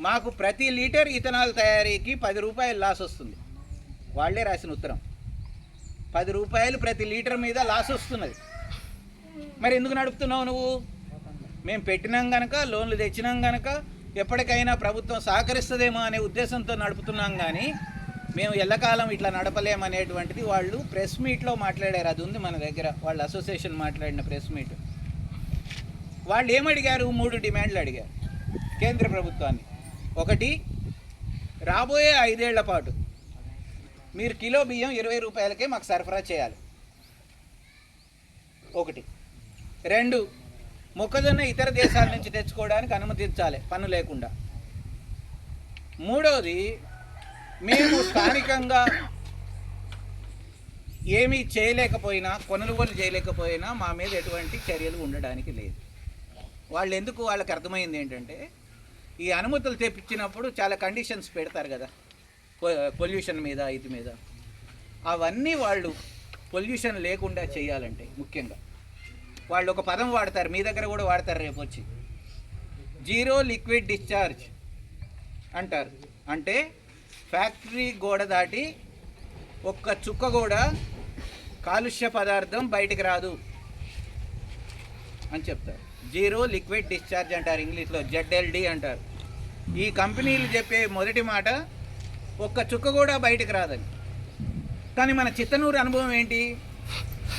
మాకు ప్రతి litre ethanol తయారీకి పది రూపాయలు లాస్ వస్తుంది. వాళ్ళే రాసిన ఉత్తరం. పది రూపాయలు ప్రతి లీటర్ మీద లాస్ వస్తున్నది. మరి ఎందుకు నడుపుతున్నావు నువ్వు? మేము పెట్టినాం గనక లోన్లు తెచ్చినాం గనక ఎప్పటికైనా ప్రభుత్వం సహకరిస్తుందేమో అనే ఉద్దేశంతో నడుపుతున్నాం కానీ మేము ఎల్లకాలం ఇట్లా నడపలేమనేటువంటిది వాళ్ళు ప్రెస్ మీట్లో మాట్లాడారు. అది ఉంది మన దగ్గర. వాళ్ళ అసోసియేషన్ మాట్లాడిన ప్రెస్ మీట్. వాళ్ళు ఏమడిగారు? మూడు డిమాండ్లు అడిగారు కేంద్ర ప్రభుత్వాన్ని. ఒకటి రాబోయే ఐదేళ్ళ పాటు మీరు కిలో బియ్యం ఇరవై రూపాయలకే మాకు సరఫరా చేయాలి. ఒకటి. రెండు మొక్కజొన్న ఇతర దేశాల నుంచి తెచ్చుకోవడానికి అనుమతించాలి పన్ను లేకుండా. మూడవది మేము స్థానికంగా ఏమీ చేయలేకపోయినా కొనుగోలు చేయలేకపోయినా మా మీద ఎటువంటి చర్యలు ఉండడానికి లేదు. వాళ్ళు ఎందుకు వాళ్ళకి అర్థమైంది ఏంటంటే ఈ అనుమతులు తెప్పించినప్పుడు చాలా కండిషన్స్ పెడతారు కదా. పొల్యూషన్ మీద ఇది మీద. అవన్నీ వాళ్ళు పొల్యూషన్ లేకుండా చేయాలంటే ముఖ్యంగా. వాళ్ళు ఒక పదం వాడతారు మీ దగ్గర కూడా వాడతారు రేపు వచ్చి. జీరో లిక్విడ్ డిశ్చార్జ్ అంటారు. అంటే ఫ్యాక్టరీ గోడ దాటి ఒక్క చుక్క కూడా కాలుష్య పదార్థం బయటికి రాదు అని చెప్తారు. జీరో లిక్విడ్ డిశ్చార్జ్ అంటారు ఇంగ్లీష్లో జెడ్ఎల్డి అంటారు. ఈ కంపెనీలు చెప్పే మొదటి మాట ఒక్క చుక్క కూడా బయటకు రాదని కానీ మన చిత్తనూరు అనుభవం ఏంటి?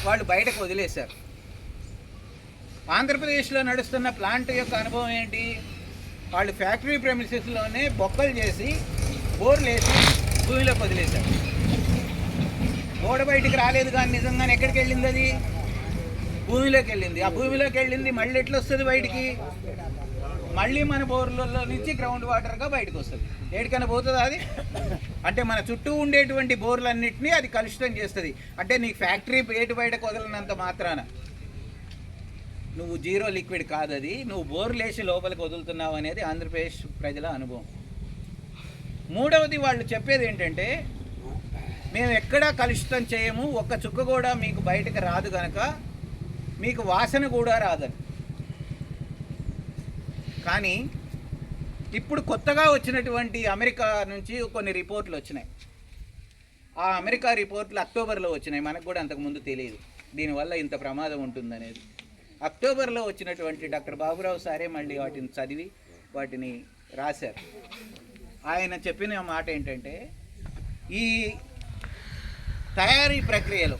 వాళ్ళు బయటకు వదిలేశారు. ఆంధ్రప్రదేశ్లో నడుస్తున్న ప్లాంట్ యొక్క అనుభవం ఏంటి? వాళ్ళు ఫ్యాక్టరీ ప్రెమిసెస్లోనే బొక్కలు చేసి బోర్లు వేసి భూమిలోకి వదిలేశారు. గోడ బయటికి రాలేదు కానీ నిజంగానే ఎక్కడికి వెళ్ళింది అది? భూమిలోకి వెళ్ళింది ఆ భూమిలోకి వెళ్ళింది మళ్ళీ ఎట్లా వస్తుంది బయటికి? మళ్ళీ మన బోర్లలో నుంచి గ్రౌండ్ వాటర్గా బయటకు వస్తుంది ఏడికైనా పోతుందా అది? అంటే మన చుట్టూ ఉండేటువంటి బోర్లన్నింటినీ అది కలుషితం చేస్తుంది. అంటే నీకు ఫ్యాక్టరీ ఏటు బయటకు వదలనంత మాత్రాన. నువ్వు జీరో లిక్విడ్ కాదు అది నువ్వు బోర్లు వేసి లోపలికి వదులుతున్నావు అనేది ఆంధ్రప్రదేశ్ ప్రజల అనుభవం. మూడవది వాళ్ళు చెప్పేది ఏంటంటే మేము ఎక్కడా కలుషితం చేయము. ఒక్క చుక్క కూడా మీకు బయటకు రాదు కనుక మీకు వాసన కూడా రాదని. కానీ ఇప్పుడు కొత్తగా వచ్చినటువంటి అమెరికా నుంచి కొన్ని రిపోర్ట్లు వచ్చినాయి. ఆ అమెరికా రిపోర్ట్లు అక్టోబర్లో వచ్చినాయి. మనకు కూడా అంతకుముందు తెలియదు. దీనివల్ల ఇంత ప్రమాదం ఉంటుందనేది. అక్టోబర్లో వచ్చినటువంటి డాక్టర్ బాబురావు సారే మళ్ళీ వాటిని చదివి వాటిని రాశారు. ఆయన చెప్పిన మాట ఏంటంటే ఈ తయారీ ప్రక్రియలో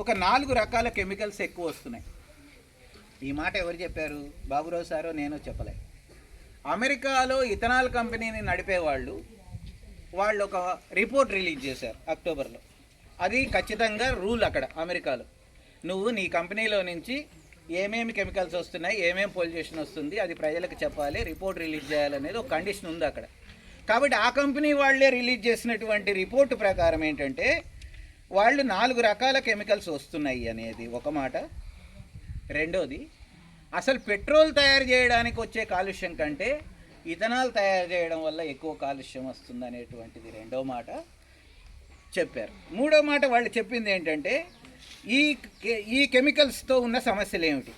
ఒక నాలుగు రకాల కెమికల్స్ ఎక్కువ వస్తున్నాయి. ఈ మాట ఎవరు చెప్పారు? బాబురావు సారో నేను చెప్పలే. అమెరికాలో ఇథనాల్ కంపెనీని నడిపేవాళ్ళు వాళ్ళు ఒక రిపోర్ట్ రిలీజ్ చేశారు అక్టోబర్లో. అది ఖచ్చితంగా రూల్ అక్కడ అమెరికాలో. నువ్వు నీ కంపెనీలో నుంచి ఏమేమి కెమికల్స్ వస్తున్నాయి ఏమేమి పొల్యూషన్ వస్తుంది అది ప్రజలకు చెప్పాలి రిపోర్ట్ రిలీజ్ చేయాలనేది ఒక కండిషన్ ఉంది అక్కడ. కాబట్టి ఆ కంపెనీ వాళ్ళే రిలీజ్ చేసినటువంటి రిపోర్ట్ ప్రకారం ఏంటంటే వాళ్ళు నాలుగు రకాల కెమికల్స్ వస్తున్నాయి అనేది ఒక మాట. రెండోది అసలు పెట్రోల్ తయారు చేయడానికి వచ్చే కాలుష్యం కంటే ఇథనాల్ తయారు చేయడం వల్ల ఎక్కువ కాలుష్యం వస్తుంది అనేటువంటిది రెండో మాట చెప్పారు. మూడో మాట వాళ్ళు చెప్పింది ఏంటంటే ఈ ఈ కెమికల్స్తో ఉన్న సమస్యలు ఏమిటి?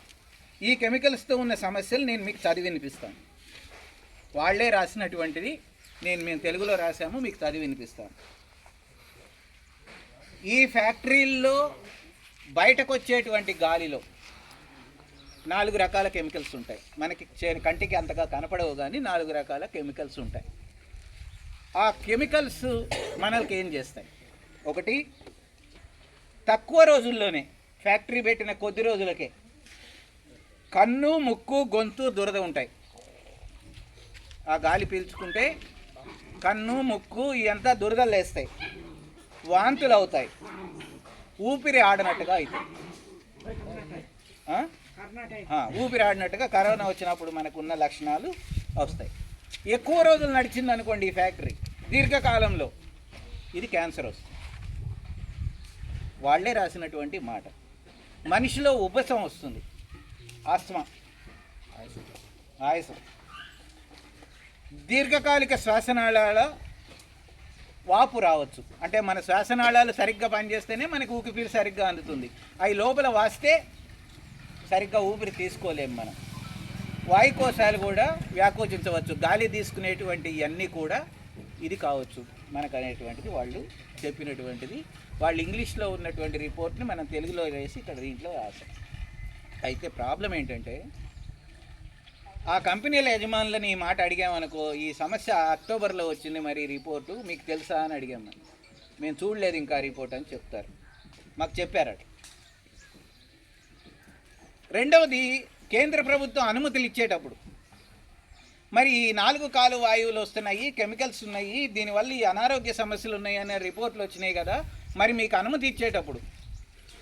ఈ కెమికల్స్తో ఉన్న సమస్యలు నేను మీకు చదివి వినిపిస్తాను. వాళ్ళే రాసినటువంటిది నేను మేము తెలుగులో రాసాము మీకు చదివి వినిపిస్తాను. ఈ ఫ్యాక్టరీల్లో బయటకు వచ్చేటువంటి గాలిలో నాలుగు రకాల కెమికల్స్ ఉంటాయి. మనకి చే- కంటికి అంతగా కనపడవు కానీ నాలుగు రకాల కెమికల్స్ ఉంటాయి. ఆ కెమికల్స్ మనల్కి ఏం చేస్తాయి? ఒకటి తక్కువ రోజుల్లోనే ఫ్యాక్టరీ పెట్టిన కొద్ది రోజులకే కన్ను ముక్కు గొంతు దురద ఉంటాయి. ఆ గాలి పీల్చుకుంటే కన్ను ముక్కు ఇవంతా దురదలు లేస్తాయి వాంతులు అవుతాయి ఊపిరి ఆడినట్టుగా అవుతాయి ఊపిరి ఆడినట్టుగా కరోనా వచ్చినప్పుడు మనకున్న లక్షణాలు వస్తాయి. ఎక్కువ రోజులు నడిచింది అనుకోండి ఈ ఫ్యాక్టరీ. దీర్ఘకాలంలో ఇది క్యాన్సర్ వస్తుంది. వాళ్ళే రాసినటువంటి మాట. మనిషిలో ఉపశం వస్తుంది. ఆస్తమా. ఆయాసం. దీర్ఘకాలిక శ్వాసనాళాల వాపు రావచ్చు. అంటే మన శ్వాసనాళాలు సరిగ్గా పనిచేస్తేనే మనకు ఊపిరి సరిగ్గా అందుతుంది. అవి లోపల వాస్తే సరిగ్గా ఊపిరి తీసుకోలేము మనం. వాయుకోశాలు కూడా వ్యాకోచించవచ్చు. గాలి తీసుకునేటువంటి ఇవన్నీ కూడా ఇది కావచ్చు. మనకు అనేటువంటిది వాళ్ళు చెప్పినటువంటిది. వాళ్ళు ఇంగ్లీష్లో ఉన్నటువంటి రిపోర్ట్ని మనం తెలుగులో వేసి ఇక్కడ దీంట్లో రాసాం అయితే ప్రాబ్లం ఏంటంటే ఆ కంపెనీల యజమానులని ఈ మాట అడిగామనుకో ఈ సమస్య అక్టోబర్లో వచ్చింది మరి రిపోర్టు మీకు తెలుసా అని అడిగాం మనం మేము చూడలేదు ఇంకా రిపోర్ట్ అని చెప్తారు. మాకు చెప్పారట. రెండవది కేంద్ర ప్రభుత్వం అనుమతులు ఇచ్చేటప్పుడు. మరి ఈ నాలుగు కాలు వాయువులు వస్తున్నాయి కెమికల్స్ ఉన్నాయి దీనివల్ల ఈ అనారోగ్య సమస్యలు ఉన్నాయి అనే రిపోర్ట్లు వచ్చినాయి కదా మరి మీకు అనుమతి ఇచ్చేటప్పుడు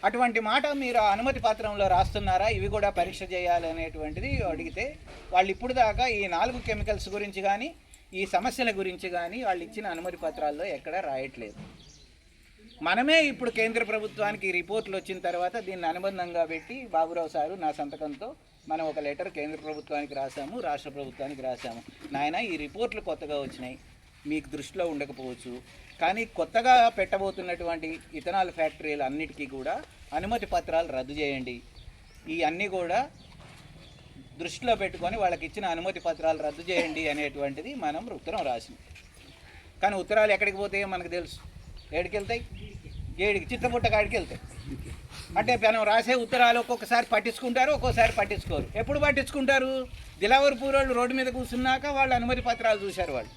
అటువంటి మాట మీరు అనుమతి పత్రంలో రాస్తున్నారా? ఇవి కూడా పరీక్ష చేయాలి అనేటువంటిది అడిగితే వాళ్ళు ఇప్పుడు దాకా ఈ నాలుగు కెమికల్స్ గురించి కానీ ఈ సమస్యల గురించి కానీ వాళ్ళు ఇచ్చిన అనుమతి పత్రాల్లో ఎక్కడ రాయట్లేదు. మనమే ఇప్పుడు కేంద్ర ప్రభుత్వానికి రిపోర్ట్లు వచ్చిన తర్వాత దీన్ని అనుబంధంగా పెట్టి బాబురావు సారు నా సంతకంతో మనం ఒక లెటర్ కేంద్ర ప్రభుత్వానికి రాసాము రాష్ట్ర ప్రభుత్వానికి రాసాము నాయన ఈ రిపోర్ట్లు కొత్తగా వచ్చినాయి. మీకు దృష్టిలో ఉండకపోవచ్చు. కానీ కొత్తగా పెట్టబోతున్నటువంటి ఇథనాల్ ఫ్యాక్టరీలు అన్నిటికీ కూడా అనుమతి పత్రాలు రద్దు చేయండి. ఈ అన్నీ కూడా దృష్టిలో పెట్టుకొని వాళ్ళకి ఇచ్చిన అనుమతి పత్రాలు రద్దు చేయండి అనేటువంటిది మనం ఉత్తరం రాసింది కానీ ఉత్తరాలు ఎక్కడికి పోతాయో మనకు తెలుసు. ఏడికి వెళ్తాయి? ఏడికి? చిత్తపుట్ట కాడికి వెళ్తాయి. అంటే మనం రాసే ఉత్తరాలు ఒక్కొక్కసారి పట్టించుకుంటారు ఒక్కోసారి పట్టించుకోరు. ఎప్పుడు పట్టించుకుంటారు? దిలావర్ పూరోళ్ళు రోడ్డు మీద కూర్చున్నాక వాళ్ళు అనుమతి పత్రాలు చూశారు వాళ్ళు.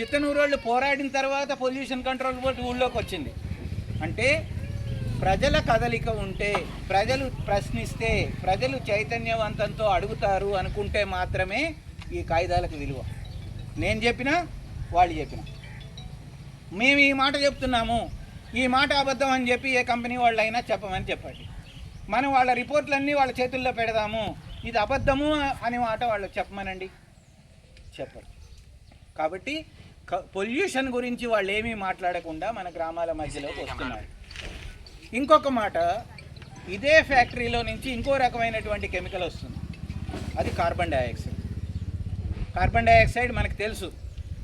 చిత్తనూరు వాళ్ళు పోరాడిన తర్వాత పొల్యూషన్ కంట్రోల్ బోర్డు ఊళ్ళోకి వచ్చింది. అంటే ప్రజల కదలిక ఉంటే ప్రజలు ప్రశ్నిస్తే ప్రజలు చైతన్యవంతంతో అడుగుతారు అనుకుంటే మాత్రమే ఈ కాగితాలకు విలువ. నేను చెప్పినా వాళ్ళు చెప్పినా. మేము ఈ మాట చెప్తున్నాము. ఈ మాట అబద్ధం అని చెప్పి ఏ కంపెనీ వాళ్ళైనా చెప్పమని చెప్పండి. మనం వాళ్ళ రిపోర్ట్లన్నీ వాళ్ళ చేతుల్లో పెడదాము. ఇది అబద్ధము అనే మాట వాళ్ళు చెప్పమనండి. చెప్పరు. కాబట్టి పొల్యూషన్ గురించి వాళ్ళు ఏమీ మాట్లాడకుండా మన గ్రామాల మధ్యలోకి వస్తున్నారు. ఇంకొక మాట ఇదే ఫ్యాక్టరీలో నుంచి ఇంకో రకమైనటువంటి కెమికల్ వస్తుంది. అది కార్బన్ డైఆక్సైడ్. కార్బన్ డైఆక్సైడ్ మనకు తెలుసు.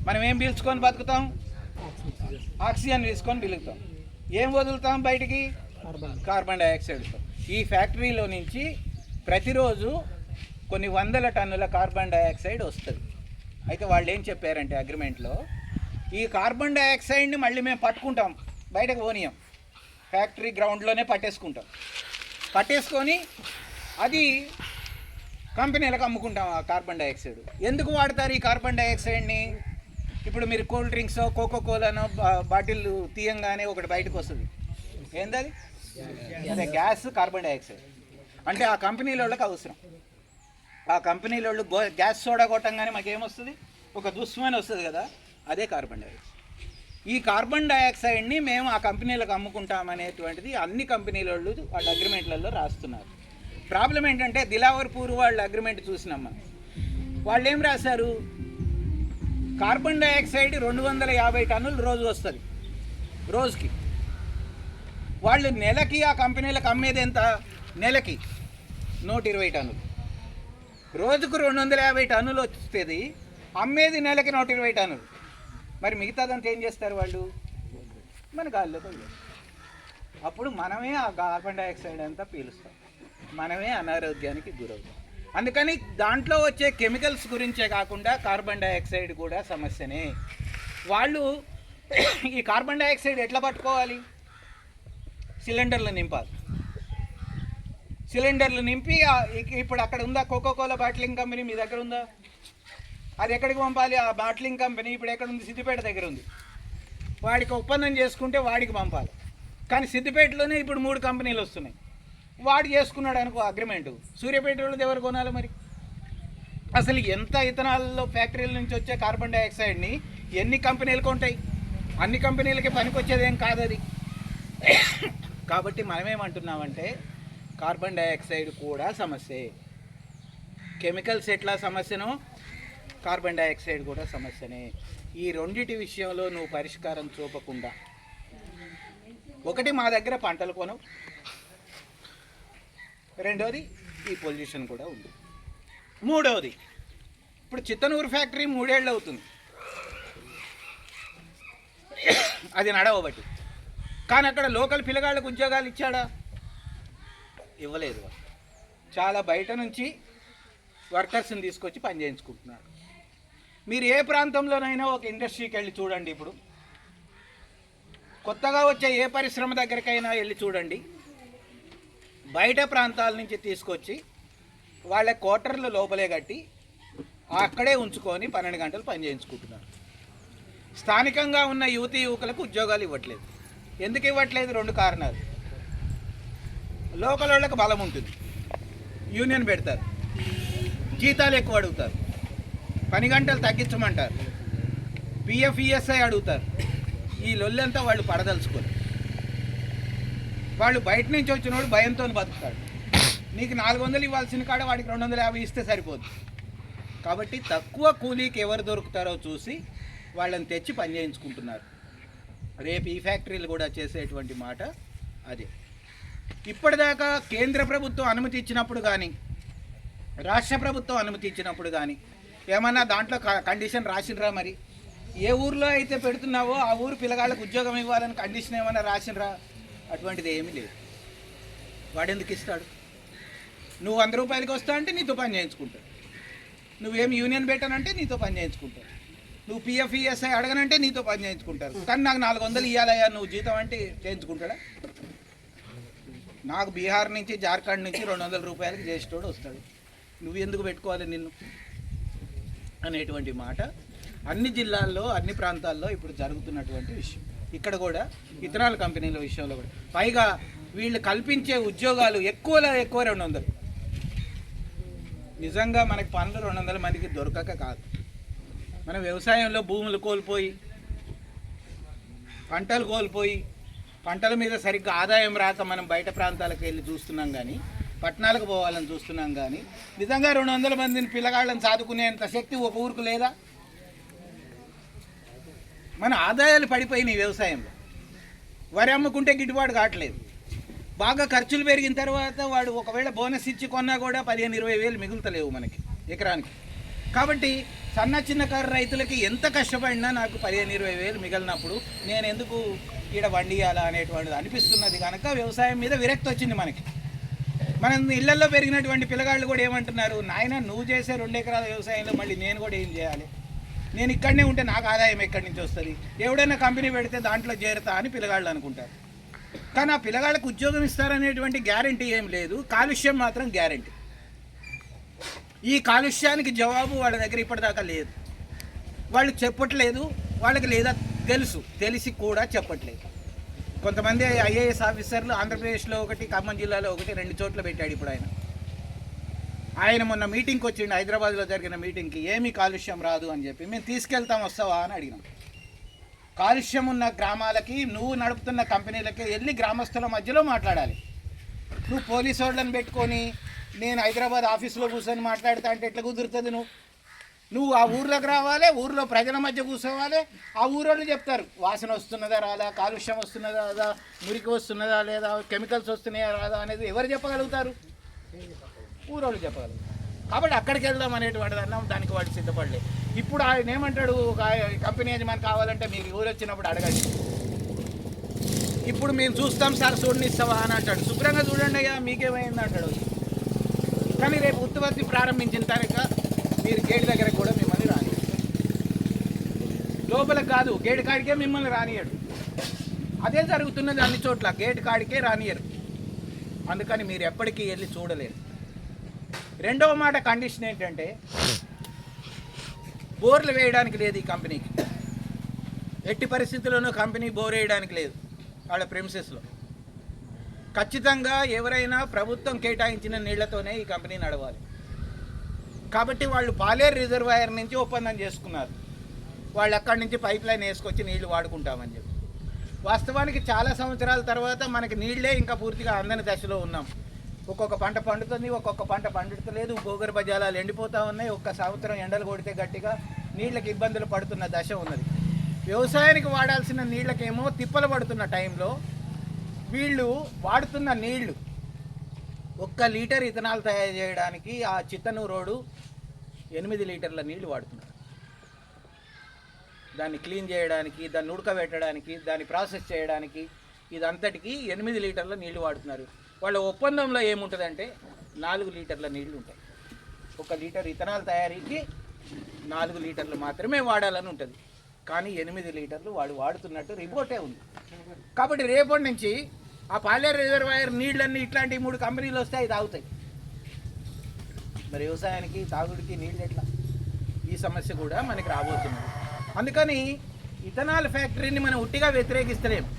మనం ఏం పీల్చుకొని బతుకుతాం? ఆక్సిజన్ తీసుకొని పిలుగుతాం ఏం వదులుతాం బయటికి? కార్బన్ డైఆక్సైడ్ ఈ ఫ్యాక్టరీలో నుంచి ప్రతిరోజు కొన్ని వందల టన్నుల కార్బన్ డైఆక్సైడ్ వస్తుంది. అయితే వాళ్ళు ఏం చెప్పారంటే అగ్రిమెంట్లో ఈ కార్బన్ డైఆక్సైడ్ని మళ్ళీ మేము పట్టుకుంటాం బయటకు పోనీయం. ఫ్యాక్టరీ గ్రౌండ్లోనే పట్టేసుకుంటాం. పట్టేసుకొని అది కంపెనీలకు అమ్ముకుంటాం ఆ కార్బన్ డైఆక్సైడ్ ఎందుకు వాడతారు ఈ కార్బన్ డైఆక్సైడ్ని ఇప్పుడు మీరు కూల్ డ్రింక్స్ కోకో కోలానో బాటిల్ తీయంగానే ఒకటి బయటకు వస్తుంది. ఏందది? అదే గ్యాస్ కార్బన్ డైఆక్సైడ్ అంటే ఆ కంపెనీల వాళ్ళకి అవసరం. ఆ కంపెనీల వాళ్ళు గ్యాస్ సోడా కొట్టంగానే మాకేమొస్తుంది? ఒక దుస్మని వస్తుంది కదా అదే కార్బన్ డైఆక్సైడ్ ఈ కార్బన్ డైఆక్సైడ్ని మేము ఆ కంపెనీలకు అమ్ముకుంటామనేటువంటిది అన్ని కంపెనీల వాళ్ళు వాళ్ళ అగ్రిమెంట్లలో రాస్తున్నారు. ప్రాబ్లం ఏంటంటే దిలావర్పూర్ వాళ్ళ అగ్రిమెంట్ చూసినాం మనం. వాళ్ళు ఏం రాశారు? కార్బన్ డైఆక్సైడ్ రెండు వందల యాభై టన్నులు రోజు వస్తుంది రోజుకి. వాళ్ళు నెలకి ఆ కంపెనీలకు అమ్మేది ఎంత? నెలకి నూట ఇరవై టన్నులు. రోజుకు రెండు వందల యాభై టన్నులు వస్తుంది. అమ్మేది నెలకి నూట ఇరవై టన్నులు. మరి మిగతాదంతా ఏం చేస్తారు వాళ్ళు? మన గాల్లో అప్పుడు మనమే ఆ కార్బన్ డైఆక్సైడ్ అంతా పీలుస్తాం. మనమే అనారోగ్యానికి గురవుతాం. అందుకని దాంట్లో వచ్చే కెమికల్స్ గురించే కాకుండా కార్బన్ డైఆక్సైడ్ కూడా సమస్యనే. వాళ్ళు ఈ కార్బన్ డైఆక్సైడ్ ఎట్లా పట్టుకోవాలి? సిలిండర్లు నింపాలి. సిలిండర్లు నింపి ఇప్పుడు అక్కడ ఉందా కోకో కోలా బాటిలింగ్ కంపెనీ? మీ దగ్గర ఉందా? అది ఎక్కడికి పంపాలి? ఆ బాటిలింగ్ కంపెనీ ఇప్పుడు ఎక్కడ ఉంది? సిద్దిపేట దగ్గర ఉంది. వాడికి ఒప్పందం చేసుకుంటే వాడికి పంపాలి. కానీ సిద్దిపేటలోనే ఇప్పుడు మూడు కంపెనీలు వస్తున్నాయి. వాడు చేసుకున్నాడు అనుకో అగ్రిమెంట్. సూర్యాపేట వాళ్ళది ఎవరు కొనాలి మరి? అసలు ఎంత ఇథనాల్లో ఫ్యాక్టరీల నుంచి వచ్చే కార్బన్ డైఆక్సైడ్ని ఎన్ని కంపెనీలు కొంటాయి? అన్ని కంపెనీలకి పనికొచ్చేది ఏం కాదు అది. కాబట్టి మనమేమంటున్నామంటే కార్బన్ డైఆక్సైడ్ కూడా సమస్యే. కెమికల్స్ ఎట్లా సమస్యను కార్బన్ డైఆక్సైడ్ కూడా సమస్యనే. ఈ రెండింటి విషయంలో నువ్వు పరిష్కారం చూపకుండా. ఒకటి మా దగ్గర పంటలు కొను రెండవది ఈ పొల్యూషన్ కూడా ఉంది. మూడవది ఇప్పుడు చిత్తనూరు ఫ్యాక్టరీ మూడేళ్ళు అవుతుంది. అది నడవబట్టి. కానీ అక్కడ లోకల్ పిల్లగాళ్ళకు ఉద్యోగాలు ఇచ్చాడా? ఇవ్వలేదు. చాలా బయట నుంచి వర్కర్స్ని తీసుకొచ్చి పని చేయించుకుంటున్నారు. మీరు ఏ ప్రాంతంలోనైనా ఒక ఇండస్ట్రీకి వెళ్ళి చూడండి ఇప్పుడు. కొత్తగా వచ్చే ఏ పరిశ్రమ దగ్గరికైనా వెళ్ళి చూడండి. బయట ప్రాంతాల నుంచి తీసుకొచ్చి వాళ్ళ క్వార్టర్లు లోపలే కట్టి అక్కడే ఉంచుకొని పన్నెండు గంటలు పని చేయించుకుంటున్నారు. స్థానికంగా ఉన్న యువతీ యువకులకు ఉద్యోగాలు ఇవ్వట్లేదు. ఎందుకు ఇవ్వట్లేదు? రెండు కారణాలు. లోకల్ వాళ్ళకి బలం ఉంటుంది. యూనియన్ పెడతారు. జీతాలు ఎక్కువ అడుగుతారు. పని గంటలు తగ్గించమంటారు. పిఎఫ్ ఈఎస్ఐ అడుగుతారు. ఈ లొల్లంతా వాళ్ళు పడదలుచుకోరు. వాళ్ళు బయట నుంచి వచ్చిన వాడు భయంతో బతుకుతాడు. నీకు నాలుగు వందలు ఇవ్వాల్సిన కాడ వాడికి రెండు వందల యాభై ఇస్తే సరిపోదు. కాబట్టి తక్కువ కూలీకి ఎవరు దొరుకుతారో చూసి వాళ్ళని తెచ్చి పని చేయించుకుంటున్నారు. రేపు ఈ ఫ్యాక్టరీలు కూడా చేసేటువంటి మాట అదే. ఇప్పటిదాకా కేంద్ర ప్రభుత్వం అనుమతి ఇచ్చినప్పుడు కానీ రాష్ట్ర ప్రభుత్వం అనుమతి ఇచ్చినప్పుడు కానీ ఏమన్నా దాంట్లో క- కండిషన్ రాసినరా మరి? ఏ ఊర్లో అయితే పెడుతున్నావో ఆ ఊరు పిల్లగాళ్ళకు ఉద్యోగం ఇవ్వాలని కండిషన్ ఏమైనా రాసినరా? అటువంటిది ఏమీ లేదు. వాడెందుకు ఇస్తాడు? నువ్వు వంద రూపాయలకి వస్తా అంటే నీతో పని చేయించుకుంటాడు నువ్వేం యూనియన్ పెట్టానంటే నీతో పని చేయించుకుంటాడు నువ్వు పిఎఫ్ ఈఎస్ఐ అడగనంటే నీతో పని చేయించుకుంటారు. కానీ నాకు నాలుగు వందలు ఇవ్వాలయ్యా నువ్వు జీతం అంటే చేయించుకుంటాడా? నాకు బీహార్ నుంచి జార్ఖండ్ నుంచి రెండు వందల రూపాయలకి చేసేటోడు వస్తాడు. నువ్వు ఎందుకు పెట్టుకోవాలి నిన్ను? అనేటువంటి మాట. అన్ని జిల్లాల్లో అన్ని ప్రాంతాల్లో ఇప్పుడు జరుగుతున్నటువంటి విషయం. ఇక్కడ కూడా ఇతరాల కంపెనీల విషయంలో కూడా. పైగా వీళ్ళు కల్పించే ఉద్యోగాలు ఎక్కువలో ఎక్కువ రెండు వందలు. నిజంగా మనకి పనులు రెండు వందల మందికి దొరకక కాదు. మన వ్యవసాయంలో భూములు కోల్పోయి పంటలు కోల్పోయి పంటల మీద సరిగ్గా ఆదాయం రాక మనం బయట ప్రాంతాలకు వెళ్ళి చూస్తున్నాం కానీ పట్టణాలకు పోవాలని చూస్తున్నాం కానీ నిజంగా రెండు వందల మందిని పిల్లగాళ్ళని చదువుకునేంత శక్తి ఒక ఊరుకు లేదా? మన ఆదాయాలు పడిపోయినాయి వ్యవసాయంలో. వరి అమ్ముకుంటే గిట్టుబాటు కావట్లేదు. బాగా ఖర్చులు పెరిగిన తర్వాత వాడు ఒకవేళ బోనస్ ఇచ్చి కొన్నా కూడా పదిహేను ఇరవై వేలు మిగులుతలేవు మనకి ఎకరానికి. కాబట్టి సన్న చిన్నకారు రైతులకి ఎంత కష్టపడినా నాకు పదిహేను ఇరవై వేలు మిగిలినప్పుడు నేను ఎందుకు ఈడ వండియాలా అనేటువంటిది అనిపిస్తున్నది కనుక వ్యవసాయం మీద విరక్తి వచ్చింది మనకి. మనం ఇళ్ళలో పెరిగినటువంటి పిల్లగాళ్ళు కూడా ఏమంటున్నారు నాయన నువ్వు చేసే రెండు ఎకరాల వ్యవసాయంలో మళ్ళీ నేను కూడా ఏం చేయాలి? నేను ఇక్కడనే ఉంటే నాకు ఆదాయం ఎక్కడి నుంచి వస్తుంది? ఎవడైనా కంపెనీ పెడితే దాంట్లో చేరుతా అని పిల్లగాళ్ళు అనుకుంటారు. కానీ ఆ పిల్లగాళ్ళకి ఉద్యోగం ఇస్తారనేటువంటి గ్యారంటీ ఏం లేదు కాలుష్యం మాత్రం గ్యారంటీ. ఈ కాలుష్యానికి జవాబు వాళ్ళ దగ్గర ఇప్పటిదాకా లేదు. వాళ్ళు చెప్పట్లేదు వాళ్ళకి లేదా తెలుసు తెలిసి కూడా చెప్పట్లేదు. కొంతమంది ఐఏఎస్ ఆఫీసర్లు ఆంధ్రప్రదేశ్లో ఒకటి ఖమ్మం జిల్లాలో ఒకటి రెండు చోట్ల పెట్టాడు ఇప్పుడు ఆయన. ఆయన మొన్న మీటింగ్కి వచ్చిండు హైదరాబాద్లో జరిగిన మీటింగ్కి ఏమీ కాలుష్యం రాదు అని చెప్పి. మేము తీసుకెళ్తాం వస్తావా? అని అడిగినాం. కాలుష్యం ఉన్న గ్రామాలకి నువ్వు నడుపుతున్న కంపెనీలకి వెళ్ళి గ్రామస్తుల మధ్యలో మాట్లాడాలి. నువ్వు పోలీసు వాళ్ళని పెట్టుకొని నేను హైదరాబాద్ ఆఫీస్లో కూర్చొని మాట్లాడుతా అంటే ఎట్లా కుదురుతుంది నువ్వు? నువ్వు ఆ ఊర్లోకి రావాలి ఊర్లో ప్రజల మధ్య కూర్చోవాలి. ఆ ఊరోళ్ళు చెప్తారు వాసన వస్తున్నదా రాదా? కాలుష్యం వస్తున్నదా రాదా? మురికి వస్తున్నదా లేదా? కెమికల్స్ వస్తున్నాయా రాదా? అనేది ఎవరు చెప్పగలుగుతారు? ఊరోళ్ళు చెప్పగలుగుతారు. కాబట్టి అక్కడికి వెళ్దాం అనేటువంటి అన్నాం దానికి వాడు సిద్ధపడలేదు ఇప్పుడు ఆయన ఏమంటాడు? ఒక కంపెనీ యజమాని కావాలంటే మీరు ఊరు వచ్చినప్పుడు అడగండి. ఇప్పుడు మేము చూస్తాం సార్ చూడండి ఇస్తావా అని అంటాడు. శుభ్రంగా చూడండి అయ్యా మీకేమైంది? అంటాడు. కానీ రేపు ఉత్తువర్తి ప్రారంభించిన తారీఖు మీరు గేట్ దగ్గర కూడా మిమ్మల్ని రాని లోపల కాదు గేట్ కాడికే మిమ్మల్ని రానియడు అదే జరుగుతున్నది అన్ని చోట్ల గేట్ కాడికే రానియరు అందుకని మీరు ఎప్పటికీ వెళ్ళి చూడలేరు. రెండవ మాట కండిషన్ ఏంటంటే బోర్లు వేయడానికి లేదు ఈ కంపెనీకి ఎట్టి పరిస్థితుల్లోనూ కంపెనీ బోర్ వేయడానికి లేదు వాళ్ళ ప్రెమిసెస్లో ఖచ్చితంగా ఎవరైనా ప్రభుత్వం కేటాయించిన నీళ్ళతోనే ఈ కంపెనీ నడవాలి. కాబట్టి వాళ్ళు పాలేరు రిజర్వాయర్ నుంచి ఒప్పందం చేసుకున్నారు. వాళ్ళు అక్కడి నుంచి పైప్ లైన్ వేసుకొచ్చి నీళ్ళు వాడుకుంటామని చెప్పి. వాస్తవానికి చాలా సంవత్సరాల తర్వాత మనకి నీళ్ళే ఇంకా పూర్తిగా అందని దశలో ఉన్నాం. ఒక్కొక్క పంట పండుతుంది ఒక్కొక్క పంట పండుతలేదు భూగర్భ జలాలు ఎండిపోతూ ఉన్నాయి ఒక్క సంవత్సరం ఎండలు కొడితే గట్టిగా నీళ్ళకి ఇబ్బందులు పడుతున్న దశ ఉన్నది. వ్యవసాయానికి వాడాల్సిన నీళ్ళకేమో తిప్పలు పడుతున్న టైంలో వీళ్ళు వాడుతున్న నీళ్ళు. ఒక్క లీటర్ ఇథనాల్ తయారు చేయడానికి ఆ చిత్తనూరోడు ఎనిమిది లీటర్ల నీళ్ళు వాడుతున్నారు దాన్ని క్లీన్ చేయడానికి దాన్ని ఉడకబెట్టడానికి దాన్ని ప్రాసెస్ చేయడానికి ఇదంతటికి ఎనిమిది లీటర్ల నీళ్ళు వాడుతున్నారు. వాళ్ళ ఒప్పందంలో ఏముంటుందంటే నాలుగు లీటర్ల నీళ్ళు ఉంటాయి. ఒక లీటర్ ఇథనాల్ తయారీకి నాలుగు లీటర్లు మాత్రమే వాడాలని ఉంటుంది. కానీ ఎనిమిది లీటర్లు వాడు వాడుతున్నట్టు రిపోర్టే ఉంది. కాబట్టి రేపటి నుంచి ఆ పాలేరు రిజర్వాయర్ నీళ్ళన్నీ ఇట్లాంటి మూడు కంపెనీలు వస్తే అవి తాగుతాయి. మరి వ్యవసాయానికి తాగుడికి నీళ్ళు ఎట్లా? ఈ సమస్య కూడా మనకి రాబోతున్నది. అందుకని ఇథనాల్ ఫ్యాక్టరీని మనం ఉట్టిగా వ్యతిరేకిస్తలేం.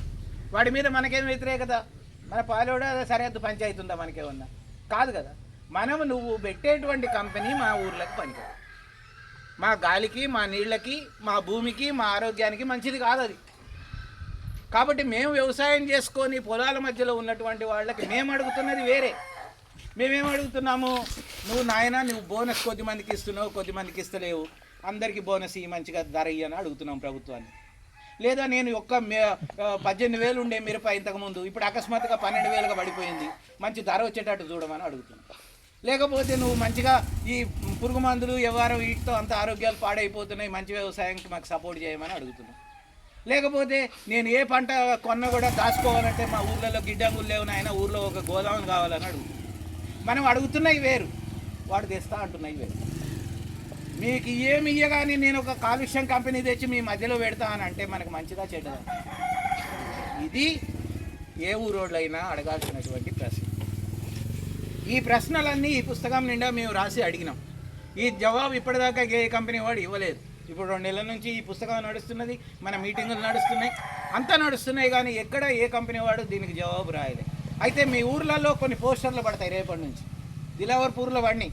వాడి మీద మనకేం వ్యతిరేకత? మన పాలోడ సరిహద్దు పంచాయతీ ఉందా మనకేమన్నా? కాదు కదా. మనం నువ్వు పెట్టేటువంటి కంపెనీ మా ఊర్లకు పనికిరాదు. మా గాలికి మా నీళ్ళకి మా భూమికి మా ఆరోగ్యానికి మంచిది కాదు అది. కాబట్టి మేము వ్యవసాయం చేసుకొని పొలాల మధ్యలో ఉన్నటువంటి వాళ్ళకి మేము అడుగుతున్నది వేరే. మేమేం అడుగుతున్నాము? నువ్వు నాయన నువ్వు బోనస్ కొద్ది మందికి ఇస్తున్నావు కొద్ది మందికి ఇస్తలేవు. అందరికీ బోనస్ ఈ మంచిగా ధర ఇయ్యని అని అడుగుతున్నాం ప్రభుత్వాన్ని. లేదా నేను ఒక్క మే పద్దెనిమిది వేలు ఉండే మిరప ఇంతకుముందు ఇప్పుడు అకస్మాత్తుగా పన్నెండు వేలుగా పడిపోయింది. మంచి ధర వచ్చేటట్టు చూడమని అడుగుతున్నాం. లేకపోతే నువ్వు మంచిగా ఈ పురుగు మందులు ఎవరు వీటితో అంత ఆరోగ్యాలు పాడైపోతున్నాయి మంచి వ్యవసాయానికి మాకు సపోర్ట్ చేయమని అడుగుతున్నాం. లేకపోతే నేను ఏ పంట కొన్నా కూడా దాచుకోవాలంటే మా ఊర్లలో గిడ్డంగులు లేవు నాయన ఊర్లో ఒక గోదాములు కావాలని అడుగు. మనం అడుగుతున్నాయి వేరు. వాడు తెస్తా అంటున్నాయి వేరు. మీకు ఏమి ఇయ్యగాని నేను ఒక కాలుష్యం కంపెనీ తెచ్చి మీ మధ్యలో పెడతా అని అంటే మనకు మంచిదా చెడ్డదా? ఇది ఏ ఊరోళ్ళైనా అడగాల్సినటువంటి ప్రశ్న. ఈ ప్రశ్నలన్నీ ఈ పుస్తకం నిండా మేము రాసి అడిగినాం. ఈ జవాబు ఇప్పటిదాకా ఏ కంపెనీ వాడు ఇవ్వలేదు. ఇప్పుడు రెండు నెలల నుంచి ఈ పుస్తకం నడుస్తున్నది మన మీటింగులు నడుస్తున్నాయి. అంతా నడుస్తున్నాయి కానీ ఎక్కడ ఏ కంపెనీ వాడు దీనికి జవాబు రాయలేదు. అయితే మీ ఊర్లలో కొన్ని పోస్టర్లు పడతాయి రేపటి నుంచి. దిలావర్పూర్లో వాడిని.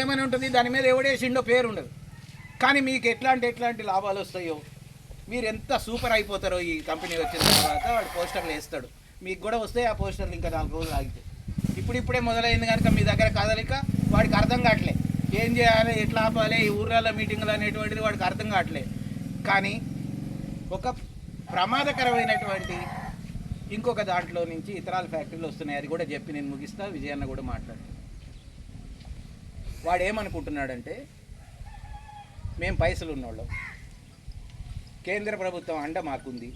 ఏమని ఉంటుంది? దాని మీద ఎవడేసిండో పేరు ఉండదు. కానీ మీకు ఎట్లాంటి ఎట్లాంటి లాభాలు వస్తాయో? మీరు ఎంత సూపర్ అయిపోతారో ఈ కంపెనీ వచ్చిన తర్వాత వాడు పోస్టర్లు వేస్తాడు. మీకు కూడా వస్తాయి ఆ పోస్టర్లు ఇంకా నాలుగు రోజులు ఆగితే. ఇప్పుడిప్పుడే మొదలైంది కనుక మీ దగ్గర కదలిక వాడికి అర్థం కావట్లే. ఏం చేయాలి ఎట్లా ఆపాలి ఈ ఊర్లలో మీటింగ్లు అనేటువంటిది వాడికి అర్థం కావట్లేదు కానీ ఒక ప్రమాదకరమైనటువంటి ఇంకొక దాంట్లో నుంచి ఇతరాల ఫ్యాక్టరీలు వస్తున్నాయి. అది కూడా చెప్పి నేను ముగిస్తా విజయన్న కూడా మాట్లాడు. వాడు ఏమనుకుంటున్నాడంటే మేము పైసలు ఉన్నోళ్ళం. కేంద్ర ప్రభుత్వం అండ మాకుంది.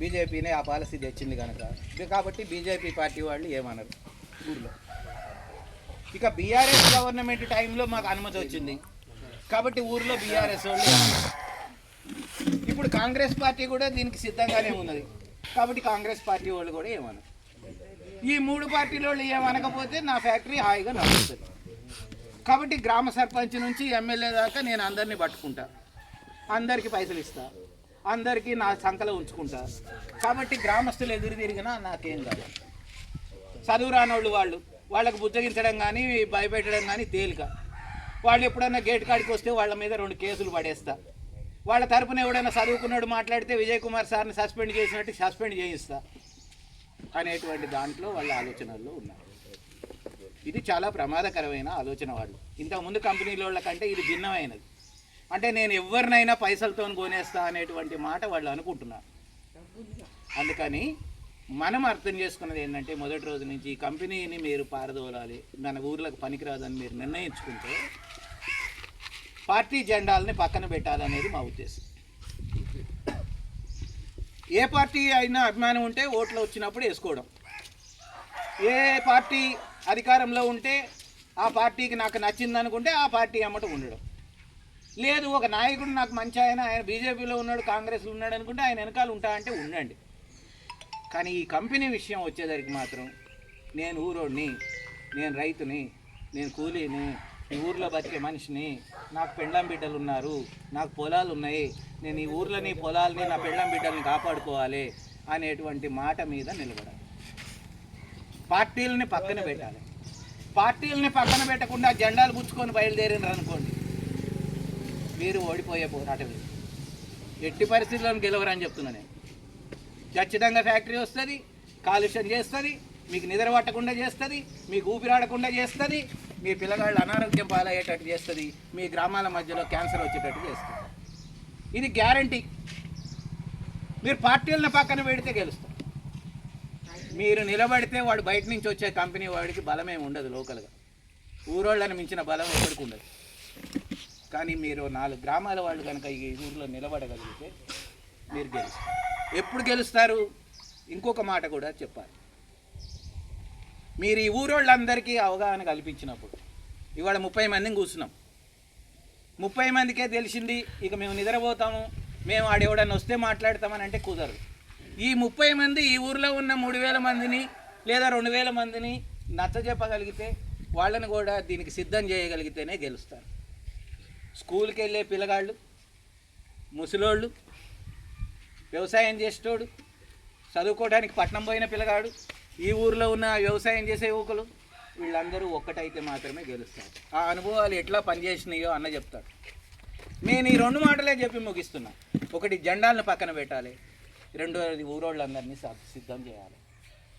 బీజేపీనే ఆ పాలసీ తెచ్చింది కనుక కాబట్టి బీజేపీ పార్టీ వాళ్ళు ఏమనరు. ఊర్లో. ఇక బీఆర్ఎస్ గవర్నమెంట్ టైంలో మాకు అనుమతి వచ్చింది. కాబట్టి ఊర్లో బీఆర్ఎస్ వాళ్ళు ఇప్పుడు కాంగ్రెస్ పార్టీ కూడా దీనికి సిద్ధంగానే ఉన్నది. కాబట్టి కాంగ్రెస్ పార్టీ వాళ్ళు కూడా ఏమనరు. ఈ మూడు పార్టీల వాళ్ళు ఏమనకపోతే నా ఫ్యాక్టరీ హాయిగా నడుస్తుంది. కాబట్టి గ్రామ సర్పంచ్ నుంచి ఎమ్మెల్యే దాకా నేను అందరినీ పట్టుకుంటా. అందరికీ పైసలు ఇస్తా. అందరికీ నా సంకలో ఉంచుకుంటా. కాబట్టి గ్రామస్తులు ఎదురు తిరిగినా నాకేం కాదు. చదువు రానోళ్ళు వాళ్ళు వాళ్ళకు బుజ్జగించడం కానీ భయపెట్టడం కానీ తేలిక. వాళ్ళు ఎప్పుడైనా గేట్ కాడికి వస్తే వాళ్ళ మీద రెండు కేసులు పడేస్తా. వాళ్ళ తరపున ఎవడైనా చదువుకున్నాడు మాట్లాడితే విజయ్ కుమార్ సార్ని సస్పెండ్ చేసినట్టు సస్పెండ్ చేయిస్తా. అనేటువంటి దాంట్లో వాళ్ళ ఆలోచనల్లో ఉన్నారు ఇది చాలా ప్రమాదకరమైన ఆలోచన వాళ్ళు ఇంతకుముందు కంపెనీల వాళ్ళ కంటే ఇది భిన్నమైనది. అంటే నేను ఎవరినైనా పైసలతో కొనేస్తా అనేటువంటి మాట వాళ్ళు అనుకుంటున్నారు. అందుకని మనం అర్థం చేసుకున్నది ఏంటంటే మొదటి రోజు నుంచి ఈ కంపెనీని మీరు పారదోలాలి మన ఊర్లకు పనికిరాదని మీరు నిర్ణయించుకుంటే పార్టీ జెండాలని పక్కన పెట్టాలనేది మా ఉద్దేశం. ఏ పార్టీ అయినా అభిమానం ఉంటే ఓట్లు వచ్చినప్పుడు వేసుకోవడం. ఏ పార్టీ అధికారంలో ఉంటే ఆ పార్టీకి నాకు నచ్చింది అనుకుంటే ఆ పార్టీ అమ్మట ఉండడం. లేదు ఒక నాయకుడు నాకు మంచి ఆయన ఆయన బీజేపీలో ఉన్నాడు కాంగ్రెస్లో ఉన్నాడు అనుకుంటే ఆయన వెనకాల ఉంటా అంటే ఉండండి. కానీ ఈ కంపెనీ విషయం వచ్చేసరికి మాత్రం నేను ఊరోడిని నేను రైతుని నేను కూలీని ఈ ఊర్లో బతికే మనిషిని నాకు పెండ్లం బిడ్డలు ఉన్నారు నాకు పొలాలు ఉన్నాయి నేను ఈ ఊర్లోని పొలాలని నా పెండ్లం బిడ్డల్ని కాపాడుకోవాలి అనేటువంటి మాట మీద నిలబడాలి. పార్టీలని పక్కన పెట్టాలి. పార్టీలని పక్కన పెట్టకుండా జెండాలు పుచ్చుకొని బయలుదేరినారు అనుకోండి మీరు ఓడిపోయే పోరాటం ఎట్టి పరిస్థితుల్లో గెలవరని చెప్తున్నా నేను. ఖచ్చితంగా ఫ్యాక్టరీ వస్తుంది కాలుష్యం చేస్తుంది మీకు నిద్ర పట్టకుండా చేస్తుంది మీకు ఊపిరాడకుండా చేస్తుంది మీ పిల్లగాళ్ళు అనారోగ్యం పాలయ్యేటట్టు చేస్తుంది మీ గ్రామాల మధ్యలో క్యాన్సర్ వచ్చేటట్టు చేస్తుంది. ఇది గ్యారంటీ. మీరు పార్టీలను పక్కన పెడితే గెలుస్తారు. మీరు నిలబడితే వాడు బయట నుంచి వచ్చే కంపెనీ వాడికి బలమేమి ఉండదు లోకల్గా. ఊరోళ్ళని మించిన బలం ఎక్కడికి ఉండదు. కానీ మీరు నాలుగు గ్రామాల వాళ్ళు కనుక ఈ ఊర్లో నిలబడగలిగితే మీరు గెలుస్తారు. ఎప్పుడు గెలుస్తారు? ఇంకొక మాట కూడా చెప్పాలి. మీరు ఈ ఊరోళ్ళందరికీ అవగాహన కల్పించినప్పుడు ఇవాళ ముప్పై మందిని కూర్చున్నాం. ముప్పై మందికే తెలిసింది ఇక మేము నిద్రపోతాము మేము ఆడెవడన్నా వస్తే మాట్లాడతామని అంటే కుదరదు. ఈ ముప్పై మంది ఈ ఊరిలో ఉన్న మూడు వేల మందిని లేదా రెండు వేల మందిని నచ్చజెప్పగలిగితే వాళ్ళని కూడా దీనికి సిద్ధం చేయగలిగితేనే గెలుస్తారు. స్కూల్కి వెళ్ళే పిల్లగాళ్ళు ముసలోళ్ళు వ్యవసాయం చేసేటోడు చదువుకోవడానికి పట్నం పోయిన పిల్లగాడు ఈ ఊర్లో ఉన్న వ్యవసాయం చేసే యువకులు వీళ్ళందరూ ఒక్కటైతే మాత్రమే గెలుస్తారు. ఆ అనుభవాలు ఎట్లా పనిచేసినాయో అన్న చెప్తాడు. నేను ఈ రెండు మాటలే చెప్పి ముగిస్తున్నా. ఒకటి జెండాలను పక్కన పెట్టాలి రెండోది ఊరోళ్ళందరినీ సిద్ధం చేయాలి.